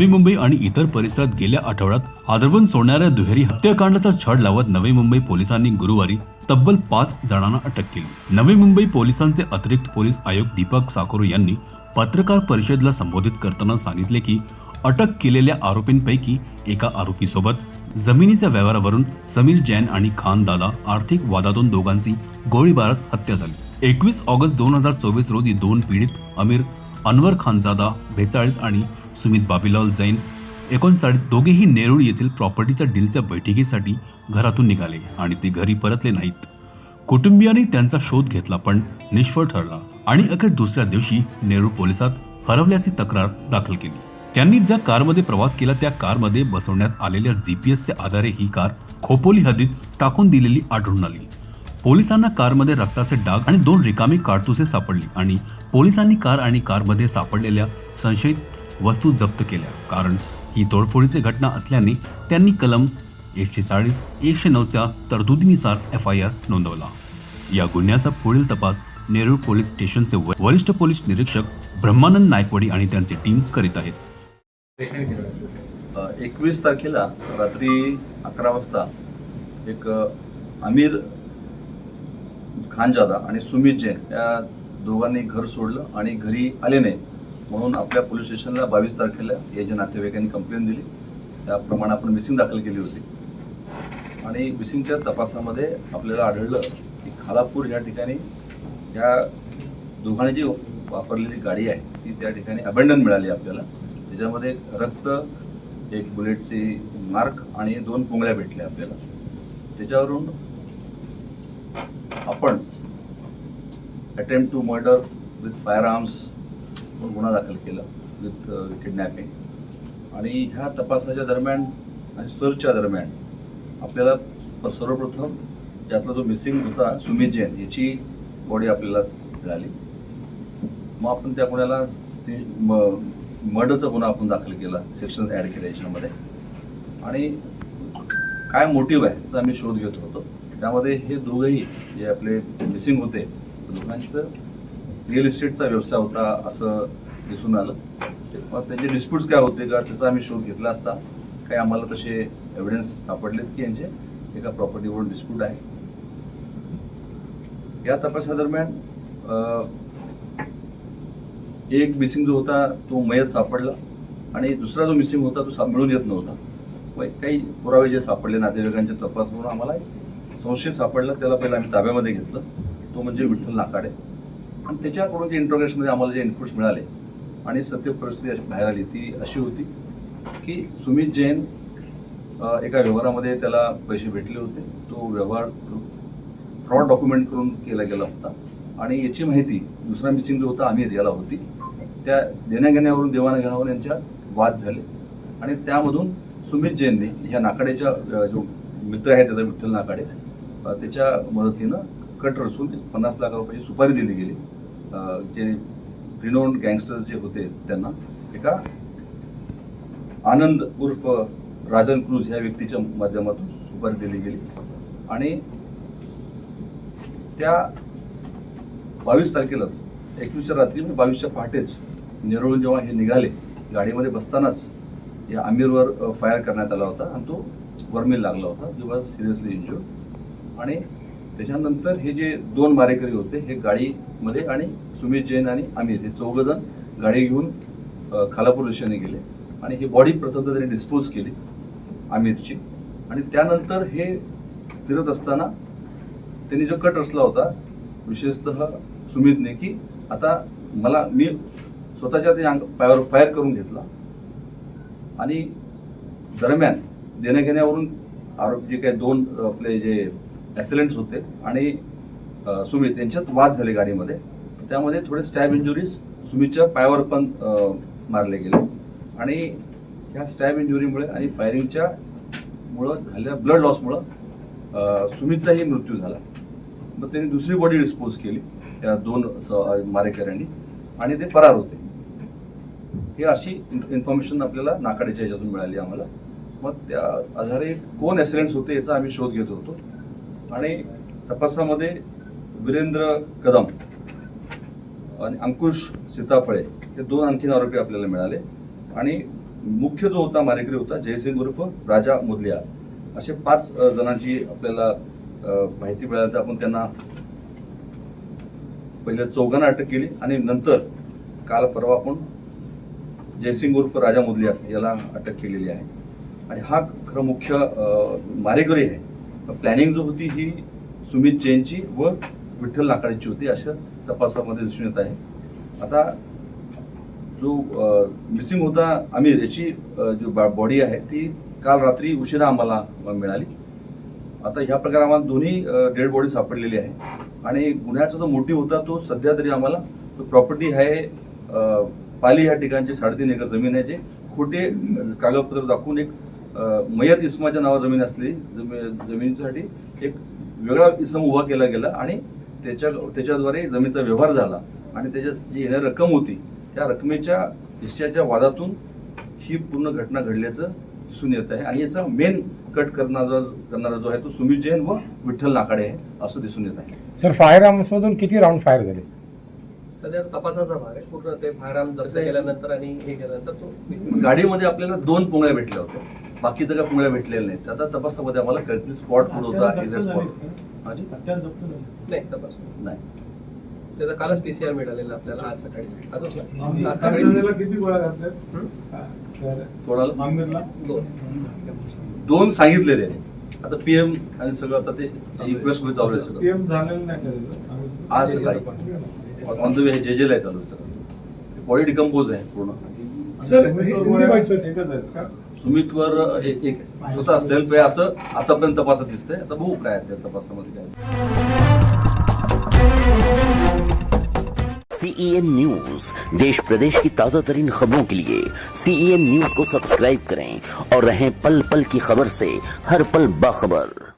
नवी मुंबई आणि इतर परिसरात गेल्या आठवड्यात आदरवन सोडणाऱ्या दुहेरी हत्याकांडाचा छड लावत नवी मुंबई पोलिसांनी गुरुवारी तब्बल पाच जणांना अटक केली. नवी मुंबई पोलिसांचे अतिरिक्त पोलीस आयुक्त दीपक साकोरे यांनी पत्रकार परिषदेला संबोधित करताना सांगितले की अटक केलेल्या आरोपींपैकी एका आरोपीसोबत जमिनीच्या व्यवहारावरून समीर जैन आणि खान दादा आर्थिक वादातून दोघांची गोळीबारात हत्या झाली. एकवीस ऑगस्ट दोन हजार चोवीस रोजी दोन पीडित अमीर अनवर खानजादा बेचाळीस आणि सुमित बाबीलाल जैन एकोणचाळीस दोघेही नेरूळ येथील प्रॉपर्टीच्या डीलच्या बैठकीसाठी घरातून निघाले आणि ते घरी परतले नाहीत. कुटुंबियांनी त्यांचा शोध घेतला पण निष्फळ ठरला आणि अखेर दुसऱ्या दिवशी नेरूळ पोलिसात हरवल्याची तक्रार दाखल केली. त्यांनी ज्या कारमध्ये प्रवास केला त्या कारमध्ये बसवण्यात आलेल्या जीपीएसच्या आधारे ही कार खोपोली हद्दीत टाकून दिलेली आढळून आली. पोलिसांना कारमध्ये रक्ताचे डाग आणि दोन रिकामी काडतुसे सापडली आणि पोलिसांनी कार आणि कारमध्ये सापडलेल्या संशयित वस्तू जप्त केल्या. कारण ही तोडफोडीची घटना असल्याने त्यांनी कलम एकशे चाळीस एकशे नऊच्या तरतुदीनुसार एफ आय आर नोंदवला. या गुन्ह्याचा पुढील तपास नेरूळ पोलीस स्टेशनचे वरिष्ठ पोलीस निरीक्षक ब्रह्मानंद नायकवाडी आणि त्यांची टीम करीत आहेत. एकवीस तारखेला रात्री अकरा वाजता एक आमिर खानजादा आणि सुमित जैन या दोघांनी घर सोडलं आणि घरी आले नाही म्हणून आपल्या पोलीस स्टेशनला बावीस तारखेला याच्या नातेवाईकांनी कंप्लेंट दिली त्याप्रमाणे आपण मिसिंग दाखल केली होती. आणि मिसिंगच्या तपासामध्ये आपल्याला आढळलं की खालापूर या ठिकाणी या दोघांनी जी वापरलेली गाडी आहे ती त्या ठिकाणी अबंडन मिळाली आपल्याला. त्याच्यामध्ये रक्त एक बुलेटची मार्क आणि दोन पुंगळ्या भेटल्या आपल्याला. त्याच्यावरून आपण attempt to murder with fire arms म्हणून गुन्हा दाखल केला विथ किडनॅपिंग uh, आणि ह्या तपासाच्या दरम्यान आणि सर्चच्या दरम्यान आपल्याला सर्वप्रथम यातला जो मिसिंग होता सुमित जैन याची बॉडी आपल्याला मिळाली. मग आपण त्या गुन्ह्याला ते म मर्डरचा गुन्हा आपण दाखल केला सेक्शन्स ॲड केल्या याच्यामध्ये. आणि काय मोटिव्ह आहे याचा आम्ही शोध घेत होतो. त्यामध्ये हे दोघंही जे आपले मिसिंग होते दोघांचं रिअल इस्टेटचा व्यवसाय होता असं दिसून आलं. मग त्यांचे डिस्प्यूट्स काय होते का त्याचा आम्ही शोध घेतला असता काही आम्हाला तसे एव्हिडन्स सापडलेत की यांचे एका प्रॉपर्टीवरून डिस्प्यूट आहे. या तपासादरम्यान एक मिसिंग जो होता तो मयत सापडला आणि दुसरा जो मिसिंग होता तो मिळून येत नव्हता. काही पुरावे जे सापडले नातेवाईकांचे तपास म्हणून आम्हाला संशय सापडला त्याला पहिला आम्ही ताब्यामध्ये घेतलं. तो म्हणजे विठ्ठल नाकाडे. आणि त्याच्याकडून जे इंट्रोगेशनमध्ये आम्हाला जे इनपुट्स मिळाले आणि सत्य परिस्थिती अशी बाहेर आली ती अशी होती की सुमित जैन एका व्यवहारामध्ये त्याला पैसे भेटले होते. तो व्यवहार फ्रॉड डॉक्युमेंट करून केला गेला होता. आणि याची माहिती दुसरा मिसिंग जो होता आम्ही याला होती. त्या देण्याघेण्यावरून देवाणघेण्यावर यांच्या वाद झाले. आणि त्यामधून सुमित जैनने ह्या नाकाडेच्या जो मित्र आहे त्याचा विठ्ठल नाकाडे त्याच्या मदतीनं कट रचून पन्नास लाख रुपयाची सुपारी दिली गेली. जे रिनोन गँगस्टर्स जे होते त्यांना एका आनंद उर्फ राजन क्रूज ह्या व्यक्तीच्या माध्यमातून सुपारी दिली गेली. आणि त्या बावीस तारखेलाच एकवीसच्या रात्री म्हणजे बावीसच्या पहाटेच नेरळून जेव्हा हे निघाले गाडीमध्ये बसतानाच या आमिरवर फायर करण्यात आला होता आणि तो वर्मिल लागला होता जी वॉज सिरियसली इंजुर्ड आणि त्याच्यानंतर हे जे दोन मारेकरी होते हे गाडीमध्ये आणि सुमित जैन आणि आमिर हे चौघजण गाडी घेऊन खालापूर दिशेने गेले आणि ही बॉडी प्रथम त्यांनी डिस्पोज केली आमिरची. आणि त्यानंतर हे फिरत असताना त्यांनी जो कट रचला होता विशेषतः सुमितने की आता मला मी स्वतःच्या ते अंग पायावर फायर करून घेतला आणि दरम्यान देण्याघेण्यावरून आरोपी जे काही दोन आपले जे ॲक्सिडेंट्स होते आणि सुमित यांच्यात वाद झाले गाडीमध्ये. त्यामध्ये थोडे स्टॅब इंजुरीज सुमितच्या पायावर पण मारले गेले. आणि ह्या स्टॅब इंजुरीमुळे आणि फायरिंगच्या मुळं झालेल्या ब्लड लॉसमुळं सुमितचाही मृत्यू झाला. मग त्यांनी दुसरी बॉडी डिस्पोज केली त्या दोन स- मारेकऱ्यांनी आणि ते फरार होते. हे अशी इन्फॉर्मेशन आपल्याला नाकाडीच्या याच्यातून मिळाली आम्हाला. मग त्या आधारे कोण ॲक्सिडेंट्स होते याचा आम्ही शोध घेत होतो. आणि तपासामध्ये वीरेंद्र कदम आणि अंकुश सीताफळे हे दोन आणखीन आरोपी आपल्याला मिळाले. आणि मुख्य जो होता मारेकरी होता जयसिंग उर्फ राजा मुदलिया असे पाच जणांची आपल्याला माहिती माहिती तर आपण त्यांना पहिले चौघांना अटक केली आणि नंतर काल परवा आपण जयसिंग उर्फ राजा मुदलिया याला अटक केलेली आहे. आणि हा खरं मुख्य मारेकरी आहे. प्लॅनिंग जो होती ही सुमित जैनची व विठ्ठल लाकडेची होती अशा तपासामध्ये दिसून येत आहे. आता जो मिसिंग होता आमिर याची जो बॉडी आहे ती काल रात्री उशिरा आम्हाला मिळाली. आता ह्या प्रकारे आम्हाला दोन्ही डेड बॉडी सापडलेली आहे. आणि गुन्ह्याचा जो मोठी होता तो सध्या तरी आम्हाला प्रॉपर्टी आहे पाली ह्या ठिकाणची साडेतीन एकर जमीन आहे जे खोटे कागदपत्र दाखवून एक मयत इस्माच्या नावा जमीन असलेली जमी जमिनीसाठी एक वेगळा इसम उभा केला गेला आणि त्याच्या त्याच्याद्वारे जमिनीचा व्यवहार झाला. आणि त्याच्यात जी येणारी रक्कम होती त्या रकमेच्या हिश्श्याच्या वादातून ही पूर्ण घटना घडल्याचं दिसून येत आहे. आणि याचा मेन कट करणारा करणारा जो आहे तो सुमित जैन व विठ्ठल नाकाडे आहे असं दिसून येत आहे. सर फायर आर्म्समधून किती राऊंड फायर झाले? सध्या तपासाचा भाग आहे. पूर्ण ते फायराम जप्त केल्यानंतर आणि हे केल्यानंतर तो गाडीमध्ये आपल्याला दोन पुंगळ्या भेटल्या होत्या. बाकी तर काय पुंगळ्या भेटलेल्या नाहीत आता तपासामध्ये आम्हाला कळतील स्पॉट कुठं होता एक्झॅक्ट स्पॉट नाही तपास. नाही. त्याचा कालच पीसीआर मिळालेला आपल्याला आज सकाळी. आजच. आज सकाळी. किती गोळ्या घातल्या हं? कोणाला? दोन. दोन सांगितले त्याने आता पीएम आणि सगळं आता ते रिक्वेस्टमध्ये चालू आहे सगळं. पीएम झालेलं नाही. आज सकाळी. ऑन द वे हे जे जे चालू आहे सगळं. बॉडी डिकम्पोज आहे पूर्ण. सर. एकच आहेत का? सुमितवर एक एक स्वतः सेल्फ आहे असं आतापर्यंत तपासात दिसतंय. आता बघू काय आहे त्या तपासामध्ये काय सीईएन न्यूज़ देश प्रदेश की ताज़ा तरीन खबरों के लिए सीईएन न्यूज़ को सब्सक्राइब करें और रहें पल पल की खबर से हर पल बाखबर।